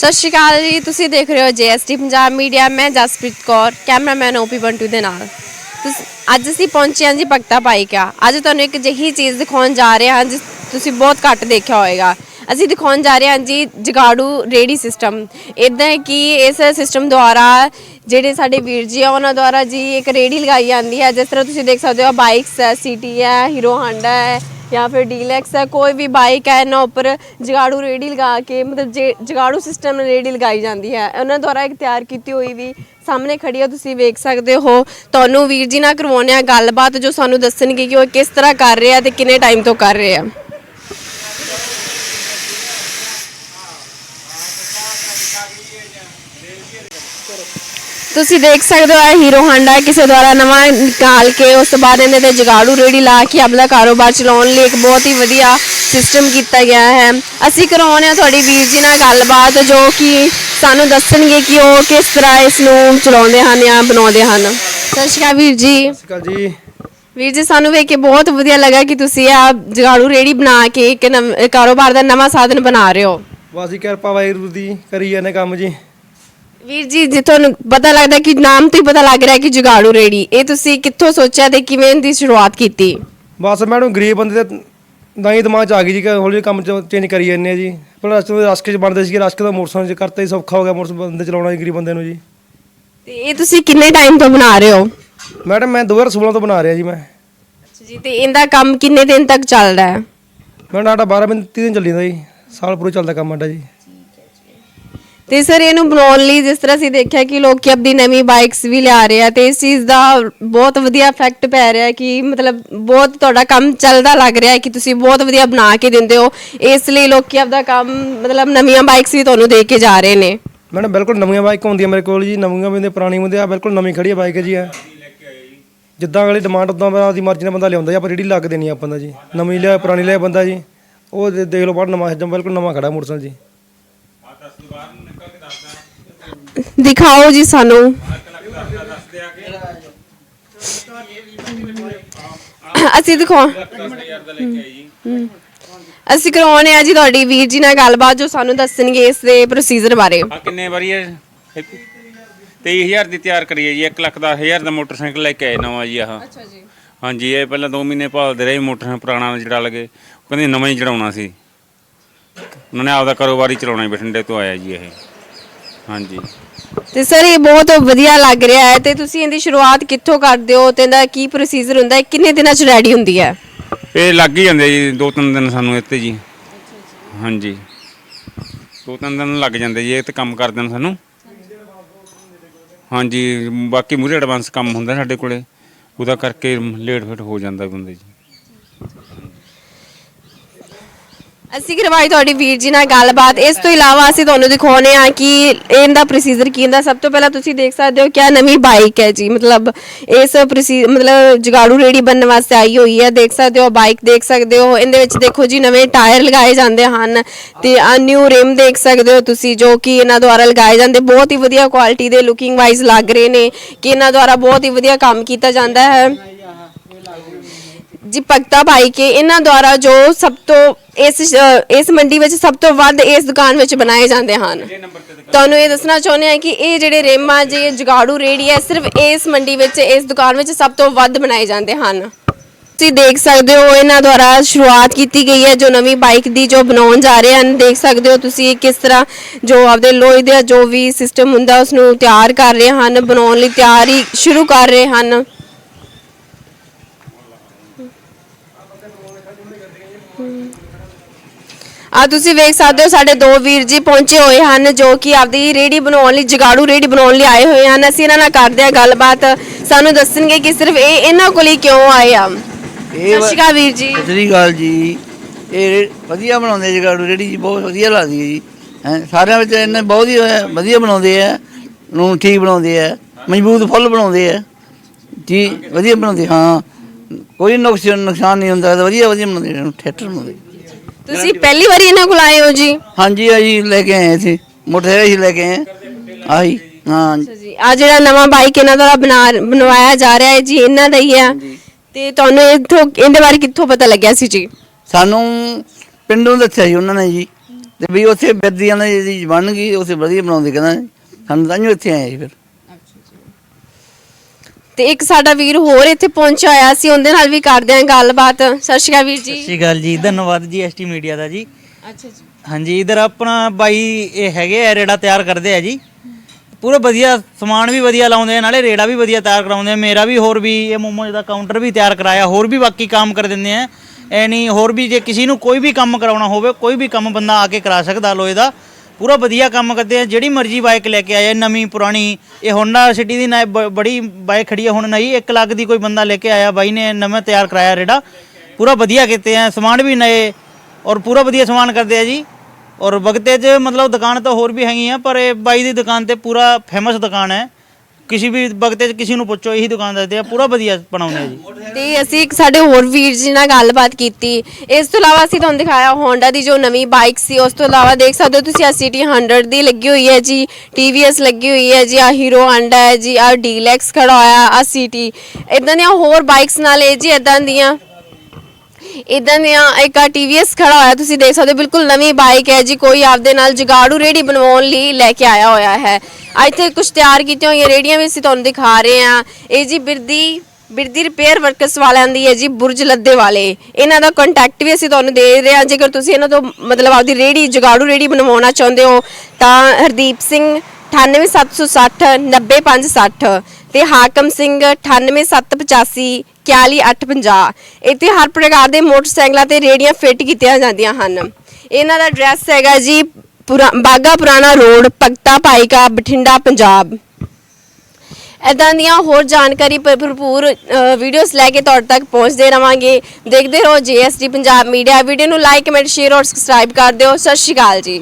ਸਤਿ ਸ਼੍ਰੀ ਅਕਾਲ ਜੀ, ਤੁਸੀਂ ਦੇਖ ਰਹੇ ਹੋ ਜੀਐਸਟੀ ਪੰਜਾਬ ਮੀਡੀਆ, ਮੈਂ ਜਸਪ੍ਰੀਤ ਕੌਰ, ਕੈਮਰਾਮੈਨ ਓਪੀ ਬੰਟੂ ਦੇ ਨਾਲ। ਤੁਸ- ਅੱਜ ਅਸੀਂ ਪਹੁੰਚੇ ਹਾਂ ਜੀ ਭਗਤਾ ਪਾਈਕਾ ਅੱਜ ਤੁਹਾਨੂੰ ਇੱਕ ਜਿਹੀ ਚੀਜ਼ ਦਿਖਾਉਣ ਜਾ ਰਹੇ ਹਾਂ, ਜਿਸ ਤੁਸੀਂ ਬਹੁਤ ਘੱਟ ਦੇਖਿਆ ਹੋਵੇਗਾ ਅਸੀਂ ਦਿਖਾਉਣ ਜਾ ਰਹੇ ਹਾਂ ਜੀ ਜਗਾੜੂ ਰੇੜੀ ਸਿਸਟਮ ਇਦਾਂ ਹੈ ਕਿ ਇਸ ਸਿਸਟਮ ਦੁਆਰਾ ਜਿਹੜੇ ਸਾਡੇ ਵੀਰ ਜੀ ਆ, ਉਹਨਾਂ ਦੁਆਰਾ ਜੀ ਇੱਕ ਰੇੜੀ ਲਗਾਈ ਜਾਂਦੀ ਹੈ। ਜਿਸ ਤਰ੍ਹਾਂ ਤੁਸੀਂ ਦੇਖ ਸਕਦੇ ਹੋ ਬਾਈਕਸ ਹੈ ਸੀਟੀ ਹੈ, ਹੀਰੋ ਹਾਂਡਾ ਹੈ ਜਾਂ ਫਿਰ ਡੀਲੈਕਸ ਹੈ, ਕੋਈ ਵੀ ਬਾਈਕ ਹੈ, ਇਹਨਾਂ ਉੱਪਰ ਜਗਾੜੂ ਰੇੜੀ ਲਗਾ ਕੇ, ਮਤਲਬ ਜੇ ਜਗਾੜੂ ਸਿਸਟਮ ਨਾਲ ਰੇੜੀ ਲਗਾਈ ਜਾਂਦੀ ਹੈ। ਉਹਨਾਂ ਦੁਆਰਾ ਇੱਕ ਤਿਆਰ ਕੀਤੀ ਹੋਈ ਵੀ ਸਾਹਮਣੇ ਖੜੀ ਆ ਤੁਸੀਂ ਵੇਖ ਸਕਦੇ ਹੋ। ਤੁਹਾਨੂੰ ਵੀਰ ਜੀ ਨਾਲ ਕਰਵਾਉਂਦੇ ਆ ਗੱਲਬਾਤ, ਜੋ ਸਾਨੂੰ ਦੱਸਣਗੇ ਕਿ ਉਹ ਕਿਸ ਤਰ੍ਹਾਂ ਕਰ ਰਹੇ ਆ ਤੇ ਕਿੰਨੇ ਟਾਈਮ ਤੋਂ ਕਰ ਰਹੇ। ਆ ਤੁਸੀਂ ਦੇਖ ਸਕਦੇ ਹੋ ਇਹ ਹੀਰੋ ਹਾਂਡਾ ਕਿਸੇ ਦੁਆਰਾ ਨਵਾਂ ਨਿਕਾਲ ਕੇ ਉਸ ਤੋਂ ਬਾਅਦ ਇਹਦੇ ਤੇ ਜਗਾੜੂ ਰੇੜੀ ਲਾ ਕੇ ਆਪਣਾ ਕਾਰੋਬਾਰ ਚਲਾਉਣ ਲਈ ਇੱਕ ਬਹੁਤ ਹੀ ਵਧੀਆ ਸਿਸਟਮ ਕੀਤਾ ਗਿਆ ਹੈ। ਅਸੀਂ ਕਰਾਉਂਦੇ ਹਾਂ ਤੁਹਾਡੀ ਵੀਰ ਜੀ ਨਾਲ ਗੱਲਬਾਤ ਜੋ ਕਿ ਸਾਨੂੰ ਦੱਸਣਗੇ ਕਿ ਉਹ ਕਿਸ ਤਰ੍ਹਾਂ ਇਸ ਨੂੰ ਚਲਾਉਂਦੇ ਹਨ ਜਾਂ ਬਣਾਉਂਦੇ ਹਨ। ਸਤਿ ਸ਼੍ਰੀ ਅਕਾਲ ਵੀਰ ਜੀ। ਸਤਿ ਸ਼੍ਰੀ ਅਕਾਲ ਜੀ। ਵੀਰ ਜੀ ਸਾਨੂੰ ਵੇਖ ਕੇ ਬਹੁਤ ਵਧੀਆ ਲੱਗਾ ਕਿ ਤੁਸੀਂ ਆ ਜਗਾੜੂ ਰੇੜੀ ਬਣਾ ਕੇ ਇੱਕ ਨਵ- ਕਾਰੋਬਾਰ ਦਾ ਨਵਾਂ ਸਾਧਨ ਬਣਾ ਰਹੇ ਹੋ। ਵਾਸੀ ਕਿਰਪਾ ਵਾਹਿਗੁਰੂ ਦੀ ਕਰੀ ਜਾਂਦੇ ਕੰਮ ਜੀ। ਵੀਰ ਜੀ ਜੇ ਤੁਹਾਨੂੰ ਪਤਾ ਲੱਗਦਾ ਕਿ ਨਾਮ ਤੋਂ ਹੀ ਪਤਾ ਲੱਗ ਰਿਹਾ ਕਿ ਜਗਾੜੂ ਰੇੜੀ ਇਹ ਤੁਸੀਂ ਕਿੱਥੋਂ ਸੋਚਿਆ ਤੇ ਕਿਵੇਂ ਦੀ ਸ਼ੁਰੂਆਤ ਕੀਤੀ? ਬਸ ਮੈਡਮ ਗਰੀਬ ਬੰਦੇ ਦੇ ਹੀ ਦਿਮਾਗ ਚ ਆ ਗਈ ਜੀ ਕਿ ਹੌਲੀ ਕੰਮ ਚੇਂਜ ਕਰੀ ਜਾਂਦੇ ਆ ਜੀ। ਪਹਿਲਾਂ ਰਸਤੇ ਰਸਕੇ ਚ ਬਣਦੇ ਸੀ ਰਸਕੇ ਦਾ ਮੋਟਰਸਾਈਕਲ ਚ ਕਰਤਾ ਹੀ ਸੌਖਾ ਹੋ ਗਿਆ ਮੋਟਰਸਾਈਕਲ ਬੰਦੇ ਚਲਾਉਣਾ ਜੀ ਗਰੀਬ ਬੰਦੇ ਨੂੰ ਜੀ। ਤੇ ਇਹ ਤੁਸੀਂ ਕਿੰਨੇ ਟਾਈਮ ਤੋਂ ਬਣਾ ਰਹੇ ਹੋ? ਮੈਡਮ ਮੈਂ 2016 ਤੋਂ ਬਣਾ ਰਿਹਾ ਜੀ ਮੈਂ। ਅੱਛਾ ਜੀ ਤੇ ਇਹਦਾ ਕੰਮ ਕਿੰਨੇ ਦਿਨ ਤੱਕ ਚੱਲਦਾ ਹੈ? ਮੈਂ ਸਾਡਾ 12 ਦਿਨ 30 ਦਿਨ ਚੱਲੀ ਜਾਂਦਾ ਜੀ। ਸਾਲ ਪੂਰਾ ਚੱਲਦਾ ਕੰਮ ਸਾਡਾ ਜੀ। ਤੇ ਸਰ ਇਹਨੂੰ ਬਣਾਉਣ ਲਈ ਜਿਸ ਤਰ੍ਹਾਂ ਅਸੀਂ ਦੇਖਿਆ ਕਿ ਲੋਕ ਆਪਣੀ ਨਵੀਂ ਬਾਈਕਸ ਵੀ ਲਿਆ ਰਹੇ ਆ ਤੇ ਇਸ ਚੀਜ਼ ਦਾ ਬਹੁਤ ਵਧੀਆ ਇਫੈਕਟ ਪੈ ਰਿਹਾ ਕਿ ਮਤਲਬ ਬਹੁਤ ਤੁਹਾਡਾ ਕੰਮ ਚੱਲਦਾ ਲੱਗ ਰਿਹਾ ਹੈ ਕਿ ਤੁਸੀਂ ਬਹੁਤ ਵਧੀਆ ਬਣਾ ਕੇ ਦਿੰਦੇ ਹੋ। ਇਸ ਲਈ ਲੋਕੀ ਆਪਦਾ ਕੰਮ ਮਤਲਬ ਨਵੀਆਂ ਬਾਈਕਸ ਵੀ ਤੁਹਾਨੂੰ ਦੇ ਕੇ ਜਾ ਰਹੇ ਨੇ। ਮੈਡਮ ਬਿਲਕੁਲ ਨਵੀਆਂ ਬਾਈਕ ਹੁੰਦੀਆਂ ਮੇਰੇ ਕੋਲ ਜੀ ਨਵੀਆਂ ਵੀ ਹੁੰਦੀਆਂ ਪੁਰਾਣੀਆਂ ਵੀ ਹੁੰਦੀਆਂ ਬਿਲਕੁਲ ਨਵੀਂ ਖੜੀ ਹੈ ਬਾਈਕ ਜੀ ਆ ਜਿੱਦਾਂ ਅਗਲੀ ਡਿਮਾਂਡ ਉਦਾਂ ਆਪਦੀ ਮਰਜ਼ੀ ਨਾਲ ਬੰਦਾ ਲਿਆਉਂਦਾ ਜੀ ਆਪਾਂ ਰੇੜੀ ਲੱਗ ਦੇਣੀ ਆ ਆਪਾਂ ਦਾ ਜੀ। ਨਵੀਂ ਲਿਆ ਪੁਰਾਣੀ ਲਿਆ ਬੰਦਾ ਜੀ ਉਹ ਦੇ- ਦੇਖ ਲਓ ਬਾਹਰ ਨਵਾਂ ਜਮ ਬਿਲਕੁਲ ਨਵਾਂ ਖੜਾ ਮੋਟਰਸਾਈਕਲ ਜੀ। ਦਿਖਾਓ ਜੀ ਸਾਨੂੰ। ਅਸੀਂ ਦਿਖਾਉ। ਅਸੀਂ ਕਰਵਾਉਣੇ ਆ ਜੀ ਤੁਹਾਡੀ ਵੀਰ ਜੀ ਨਾਲ ਗੱਲਬਾਤ ਜੋ ਸਾਨੂੰ ਦੱਸਣਗੇ ਇਸ ਦੇ ਪ੍ਰੋਸੀਜਰ ਬਾਰੇ। ਆ ਕਿੰਨੇ ਵਾਰੀ ਹੈ 23000 ਦੀ ਤਿਆਰ ਕਰੀ ਹੈ ਜੀ 1 ਲੱਖ ਦਸ ਹਜ਼ਾਰ ਦਾ ਮੋਟਰਸਾਈਕਲ ਲੈ ਕੇ ਆਏ ਨਵਾਂ ਜੀ ਆਹ। ਅੱਛਾ ਜੀ। ਹਾਂਜੀ ਇਹ ਪਹਿਲਾਂ 2 ਮਹੀਨੇ ਭਾਲਦੇ ਰਹੇ ਮੋਟਰਸਾਈਕਲ ਪੁਰਾਣਾ ਜਿਹੜਾ ਲਗੇ ਕਹਿੰਦੇ ਨਵਾਂ ਹੀ ਚੜਾਉਣਾ ਸੀ। ਉਹਨਾਂ ਨੇ ਆਪਦਾ ਕਾਰੋਬਾਰ ਹੀ ਚਲਾਉਣਾ ਬਠਿੰਡੇ ਤੋਂ ਆਇਆ ਜੀ ਇਹ। ਹਾਂਜੀ। ਤੇ ਸਰ, ਇਹ ਬਹੁਤ ਵਧੀਆ ਲੱਗ ਰਿਹਾ ਹੈ ਤੇ ਤੁਸੀਂ ਇਹਦੀ ਸ਼ੁਰੂਆਤ ਕਿੱਥੋਂ ਕਰਦੇ ਹੋ ਤੇ ਇਹਦਾ ਕੀ ਪ੍ਰੋਸੀਜਰ ਹੁੰਦਾ ਹੈ? ਕਿੰਨੇ ਦਿਨਾਂ ਚ ਰੈਡੀ ਹੁੰਦੀ ਹੈ? ਇਹ ਲੱਗ ਹੀ ਜਾਂਦੇ ਜੀ, ਦੋ ਤਿੰਨ ਦਿਨ ਸਾਨੂੰ ਇੱਥੇ ਜੀ। ਹਾਂਜੀ। ਦੋ ਤਿੰਨ ਦਿਨ ਲੱਗ ਜਾਂਦੇ ਜੀ, ਇਹ ਤੇ ਕੰਮ ਕਰਦੇ ਨੇ ਸਾਨੂੰ। ਹਾਂਜੀ, ਬਾਕੀ ਮੂਰੇ ਐਡਵਾਂਸ ਕੰਮ ਹੁੰਦਾ ਸਾਡੇ ਕੋਲੇ। ਉਹਦਾ ਕਰਕੇ ਲੇਟ ਫਿਟ ਹੋ ਜਾਂਦਾ ਬੰਦੇ ਜੀ। ਅਸੀਂ ਕਰਵਾਈ ਤੁਹਾਡੀ ਵੀਰ ਜੀ ਨਾਲ ਗੱਲਬਾਤ। ਇਸ ਤੋਂ ਇਲਾਵਾ ਅਸੀਂ ਤੁਹਾਨੂੰ ਦਿਖਾਉਨੇ ਆ ਕਿ ਇਹਦਾ ਪ੍ਰੋਸੀਜਰ ਕੀ ਹੁੰਦਾ। ਸਭ ਤੋਂ ਪਹਿਲਾਂ ਤੁਸੀਂ ਦੇਖ ਸਕਦੇ ਹੋ ਕਿ ਇਹ ਨਵੀਂ ਬਾਈਕ ਹੈ ਜੀ। ਮਤਲਬ ਇਸ ਪ੍ਰੋਸੀ ਮਤਲਬ ਜਗਾੜੂ ਰੇੜੀ ਬਣਨ ਵਾਸਤੇ ਆਈ ਹੋਈ ਹੈ। ਦੇਖ ਸਕਦੇ ਹੋ ਬਾਈਕ ਦੇਖ ਸਕਦੇ ਹੋ। ਇਹਦੇ ਵਿੱਚ ਦੇਖੋ ਜੀ, ਨਵੇਂ ਟਾਇਰ ਲਗਾਏ ਜਾਂਦੇ ਹਨ ਤੇ ਆ ਨਿਊ ਰਿਮ ਦੇਖ ਸਕਦੇ ਹੋ ਤੁਸੀਂ, ਜੋ ਕਿ ਇਹਨਾਂ ਦੁਆਰਾ ਲਗਾਏ ਜਾਂਦੇ। ਬਹੁਤ ਹੀ ਵਧੀਆ ਕੁਆਲਿਟੀ ਦੇ ਲੁਕਿੰਗ ਵਾਈਜ਼ ਲੱਗ ਰਹੇ ਨੇ ਕਿ ਇਹਨਾਂ ਦੁਆਰਾ ਬਹੁਤ ਹੀ ਵਧੀਆ ਕੰਮ ਕੀਤਾ ਜਾਂਦਾ ਹੈ। ਜੀ ਭਗਤਾ ਭਾਈ ਕੇ ਇਹਨਾਂ ਦੁਆਰਾ ਜੋ ਸਭ ਤੋਂ ਇਸ ਇਸ ਮੰਡੀ ਵਿੱਚ ਸਭ ਤੋਂ ਵੱਧ ਇਸ ਦੁਕਾਨ ਵਿੱਚ ਬਣਾਏ ਜਾਂਦੇ ਹਨ। ਤੁਹਾਨੂੰ ਇਹ ਦੱਸਣਾ ਚਾਹੁੰਦੇ ਹਾਂ ਕਿ ਇਹ ਜਿਹੜੇ ਰੇਮਾ ਜੇ ਜਗਾੜੂ ਰੇੜੀ ਹੈ ਸਿਰਫ ਇਸ ਮੰਡੀ ਵਿੱਚ ਇਸ ਦੁਕਾਨ ਵਿੱਚ ਸਭ ਤੋਂ ਵੱਧ ਬਣਾਏ ਜਾਂਦੇ ਹਨ। ਤੁਸੀਂ ਦੇਖ ਸਕਦੇ ਹੋ ਇਹਨਾਂ ਦੁਆਰਾ ਸ਼ੁਰੂਆਤ ਕੀਤੀ ਗਈ ਹੈ ਜੋ ਨਵੀਂ ਬਾਈਕ ਦੀ ਜੋ ਬਣਾਉਣ ਜਾ ਰਹੇ ਹਨ। ਦੇਖ ਸਕਦੇ ਹੋ ਤੁਸੀਂ ਕਿਸ ਤਰ੍ਹਾਂ ਜੋ ਆਪਦੇ ਲੋਹੇ ਦਾ ਜੋ ਵੀ ਸਿਸਟਮ ਹੁੰਦਾ ਉਸ ਨੂੰ ਤਿਆਰ ਕਰ ਰਹੇ ਹਨ ਬਣਾਉਣ ਲਈ ਤਿਆਰੀ ਸ਼ੁਰੂ ਕਰ ਰਹੇ ਹਨ। ਆ ਤੁਸੀਂ ਵੇਖ ਸਕਦੇ ਹੋ ਸਾਡੇ ਦੋ ਵੀਰ ਜੀ ਪਹੁੰਚੇ ਹੋਏ ਹਨ ਜੋ ਕਿ ਆਪਦੀ ਰੇੜੀ ਬਣਾਉਣ ਲਈ ਜਗਾੜੂ ਰੇੜੀ ਬਣਾਉਣ ਲਈ ਆਏ ਹੋਏ ਹਨ। ਅਸੀਂ ਇਹਨਾਂ ਨਾਲ ਕਰਦੇ ਹਾਂ ਗੱਲਬਾਤ। ਸਾਨੂੰ ਦੱਸਣਗੇ ਕਿ ਸਿਰਫ ਇਹ ਇਹਨਾਂ ਕੋਲ ਹੀ ਕਿਉਂ ਆਏ ਆ? ਸਤਿ ਸ਼੍ਰੀ ਅਕਾਲ ਵੀਰ ਜੀ। ਸਤਿ ਸ੍ਰੀ ਅਕਾਲ ਜੀ। ਇਹ ਵਧੀਆ ਬਣਾਉਂਦੇ ਜਗਾੜੂ ਰੇੜੀ ਜੀ ਬਹੁਤ ਵਧੀਆ ਲੱਗਦੀ ਹੈ ਜੀ। ਹੈਂ ਸਾਰਿਆਂ ਵਿੱਚ ਇਹਨੇ ਬਹੁਤ ਹੀ ਵਧੀਆ ਬਣਾਉਂਦੇ ਆ ਨੂੰ ਠੀਕ ਬਣਾਉਂਦੇ ਆ ਮਜ਼ਬੂਤ ਫੁੱਲ ਬਣਾਉਂਦੇ ਆ। ਜੀ ਵਧੀਆ ਬਣਾਉਂਦੇ ਹਾਂ। ਕੋਈ ਨੁਕਸ ਨੁਕਸਾਨ ਨਹੀਂ ਹੁੰਦਾ ਵਧੀਆ ਵਧੀਆ ਬਣਾਉਂਦੇ ਨੇ ਥੀਏਟਰ ਬਣਾਉਂਦੇ ਤੁਸੀਂ ਪਹਿਲੀ ਵਾਰੀ ਇਹਨਾਂ ਕੋਲ ਆਏ ਹੋ ਜੀ? ਹਾਂਜੀ ਆ ਜੀ ਲੈ ਕੇ ਆਏ ਸੀ। ਮੋਟਰਸਾਈਕਲ ਹੀ ਲੈ ਕੇ ਆਏ। ਆਹੀ ਹਾਂ। ਜੀ। ਆ ਜਿਹੜਾ ਨਵਾਂ ਬਾਈਕ ਇਹਨਾਂ ਦਾ ਬਣਾ ਬਣਵਾਇਆ ਜਾ ਰਿਹਾ ਹੈ ਜੀ ਇਹਨਾਂ ਦਾ ਹੀ ਆ ਤੇ ਤੁਹਾਨੂੰ ਇੱਥੋਂ ਇਹਦੇ ਬਾਰੇ ਕਿੱਥੋਂ ਪਤਾ ਲੱਗਿਆ ਸੀ ਜੀ? ਸਾਨੂੰ ਪਿੰਡੋਂ ਦੱਸਿਆ ਸੀ ਉਹਨਾਂ ਨੇ ਜੀ। ਤੇ ਵੀ ਉੱਥੇ ਬਿਰਦੀਆਂ ਜਿਹੜੀ ਬਣ ਗਈ ਉੱਥੇ ਵਧੀਆ ਬਣਾਉਂਦੇ ਕਹਿੰਦਾ ਸਾਨੂੰ ਤਾਂ ਇੱਥੇ ਆਏ ਜੀ ਫਿਰ। ਤੇ ਇੱਕ ਸਾਡਾ ਵੀਰ ਹੋਰ ਇੱਥੇ ਪਹੁੰਚਿਆ ਹੋਇਆ ਸੀ ਉਹਦੇ ਨਾਲ ਵੀ ਕਰਦੇ ਹਾਂ ਗੱਲਬਾਤ। ਸਤਿ ਸ਼੍ਰੀ ਅਕਾਲ ਵੀਰ ਸਤਿ ਜੀ ਸ਼੍ਰੀ ਅਕਾਲ ਜੀ ਧੰਨਵਾਦ ਜੀ ਐਸਟੀ ਮੀਡੀਆ ਦਾ ਜੀ। ਅੱਛਾ ਜੀ। ਹਾਂਜੀ ਇਧਰ ਆਪਣਾ ਬਾਈ ਇਹ ਹੈਗੇ ਆ ਰੇੜਾ ਤਿਆਰ ਕਰਦੇ ਆ ਜੀ। ਪੂਰਾ ਵਧੀਆ ਸਮਾਨ ਵੀ ਵਧੀਆ ਲਾਉਂਦੇ ਆ ਨਾਲੇ ਰੇੜਾ ਵੀ ਵਧੀਆ ਤਿਆਰ ਕਰਾਉਂਦੇ ਆ। ਮੇਰਾ ਵੀ ਹੋਰ ਵੀ ਇਹ ਮੋਮੋਜ਼ ਦਾ ਕਾਊਂਟਰ ਵੀ ਤਿਆਰ ਕਰਾਇਆ ਹੋਰ ਵੀ ਬਾਕੀ ਕੰਮ ਕਰ ਦਿੰਦੇ ਆ। ਐ ਨਹੀਂ ਹੋਰ ਵੀ ਜੇ ਕਿਸੇ ਨੂੰ ਕੋਈ ਵੀ ਕੰਮ ਕਰਾਉਣਾ ਹੋਵੇ ਕੋਈ ਵੀ ਕੰਮ ਬੰਦਾ ਆ ਕੇ ਕਰਾ ਸਕਦਾ ਲੋਏ ਦਾ। ਪੂਰਾ ਵਧੀਆ ਕੰਮ ਕਰਦੇ ਆ, ਜਿਹੜੀ ਮਰਜ਼ੀ ਬਾਈਕ ਲੈ ਕੇ ਆਇਆ ਨਵੀਂ, ਪੁਰਾਣੀ, ਇਹ ਹੋਂਡਾ ਸਿਟੀ ਦੀ ਨਾ, ਬ- ਬੜੀ ਬਾਈਕ ਖੜੀ ਆ ਹੁਣ ਨਹੀਂ 1 ਲੱਖ ਦੀ ਕੋਈ ਬੰਦਾ ਲੈ ਕੇ ਆਇਆ, ਬਾਈ ਨੇ ਨਵਾਂ ਤਿਆਰ ਕਰਾਇਆ ਰੇੜਾ। ਪੂਰਾ ਵਧੀਆ ਕੀਤੇ ਆ, ਸਮਾਨ ਵੀ ਨਏ, ਔਰ ਪੂਰਾ ਵਧੀਆ ਸਮਾਨ ਕਰਦੇ ਆ ਜੀ। ਔਰ ਬਗਤੇ 'ਚ ਮਤਲਬ ਦੁਕਾਨ ਤਾਂ ਹੋਰ ਵੀ ਹੈਗੀਆਂ ਪਰ ਇਹ ਬਾਈ ਦੀ ਦੁਕਾਨ ਤੇ ਪੂਰਾ ਫੇਮਸ ਦੁਕਾਨ ਹੈ। ਕਿਸੇ ਵੀ ਬਗਤੇ 'ਚ ਕਿਸੇ ਨੂੰ ਪੁੱਛੋ, ਇਹੀ ਦੁਕਾਨ ਦੱਸਦੇ ਆ, ਪੂਰਾ ਵਧੀਆ ਬਣਾਉਂਦੇ ਆ ਜੀ। ਤੇ ਅਸੀਂ ਇੱਕ ਸਾਡੇ ਹੋਰ ਵੀਰ ਜੀ ਨਾਲ ਗੱਲਬਾਤ ਕੀਤੀ। ਇਸ ਤੋਂ ਇਲਾਵਾ ਅਸੀਂ ਤੁਹਾਨੂੰ ਦਿਖਾਇਆ Honda ਦੀ ਜੋ ਨਵੀਂ ਬਾਈਕ ਸੀ, ਉਸ ਤੋਂ ਇਲਾਵਾ ਦੇਖ ਸਕਦੇ ਹੋ ਤੁਸੀਂ ਆ 100 ਦੀ ਲੱਗੀ ਹੋਈ ਹੈ ਜੀ TVS ਲੱਗੀ ਹੋਈ ਹੈ ਜੀ ਆ ਹੀਰੋ Honda ਹੈ ਜੀ ਆ ਡੀਲੈਕਸ ਖੜਾ ਹੋਇਆ ਆ ਸਿਟੀ ਇਦਾਂ ਦੀਆਂ ਹੋਰ ਬਾਈਕਸ ਨਾਲ ਇਹ ਜੀ ਇਦਾਂ ਦੀਆਂ ਇਦਾਂ ਦੀਆਂ ਇੱਕ ਆ TVS ਖੜਾ ਹੋਇਆ, ਤੁਸੀਂ ਦੇਖ ਸਕਦੇ ਹੋ, ਬਿਲਕੁਲ ਨਵੀਂ ਬਾਈਕ ਹੈ ਜੀ, ਕੋਈ ਆਪਦੇ ਨਾਲ ਜਗਾੜੂ ਰੇੜੀ ਬਣਵਾਉਣ ਲਈ ਲੈ ਕੇ ਆਇਆ ਹੋਇਆ ਹੈ। ਆ ਇੱਥੇ ਕੁਝ ਤਿਆਰ ਕੀਤੀਆਂ ਹੋਈਆਂ ਰੇੜੀਆਂ ਵੀ ਅਸੀਂ ਤੁਹਾਨੂੰ ਦਿਖਾ ਰਹੇ ਹਾਂ। ਇਹ ਜੀ ਬਿਰਦੀ ਬਿਰਦੀ ਰਿਪੇਅਰ ਵਰਕਰਸ ਵਾਲਿਆਂ ਦੀ ਹੈ ਜੀ, ਬੁਰਜ ਲੱਦੇ ਵਾਲੇ। ਇਹਨਾਂ ਦਾ ਕੰਟੈਕਟ ਵੀ ਅਸੀਂ ਤੁਹਾਨੂੰ ਦੇ ਰਹੇ ਹਾਂ। ਜੇਕਰ ਤੁਸੀਂ ਇਹਨਾਂ ਤੋਂ ਮਤਲਬ ਆਪਦੀ ਰੇੜੀ ਜਗਾੜੂ ਰੇੜੀ ਬਣਵਾਉਣਾ ਚਾਹੁੰਦੇ ਹੋ, ਤਾਂ ਹਰਦੀਪ ਸਿੰਘ 98760 90560 ਤੇ ਹਾਕਮ ਸਿੰਘ 98785 41850 ਇੱਥੇ ਹਰ ਪ੍ਰਕਾਰ ਦੇ ਮੋਟਰਸਾਈਕਲਾਂ ਤੇ ਰੇੜੀਆਂ ਫਿੱਟ ਕੀਤੀਆਂ ਜਾਂਦੀਆਂ ਹਨ। ਇਹਨਾਂ ਦਾ ਐਡਰੈਸ ਹੈਗਾ ਜੀ ਬਾਗਾ ਪੁਰਾਣਾ ਰੋਡ, ਭਗਤਾ ਭਾਈਕਾ, ਬਠਿੰਡਾ, ਪੰਜਾਬ। ਇਦਾਂ ਦੀਆਂ ਹੋਰ ਜਾਣਕਾਰੀ ਭਰ- ਭਰਪੂਰ ਵੀਡੀਓਜ਼ ਲੈ ਕੇ ਤੁਹਾਡੇ ਤੱਕ ਪਹੁੰਚਦੇ ਰਵਾਂਗੇ। ਦੇਖਦੇ ਰਹੋ ਜੀਐਸਟੀ ਪੰਜਾਬ ਮੀਡੀਆ ਵੀਡੀਓ ਨੂੰ ਲਾਈਕ ਕਮੈਂਟ ਸ਼ੇਅਰ ਔਰ ਸਬਸਕ੍ਰਾਈਬ ਕਰ ਦਿਓ। ਸਤਿ ਸ਼੍ਰੀ ਅਕਾਲ ਜੀ।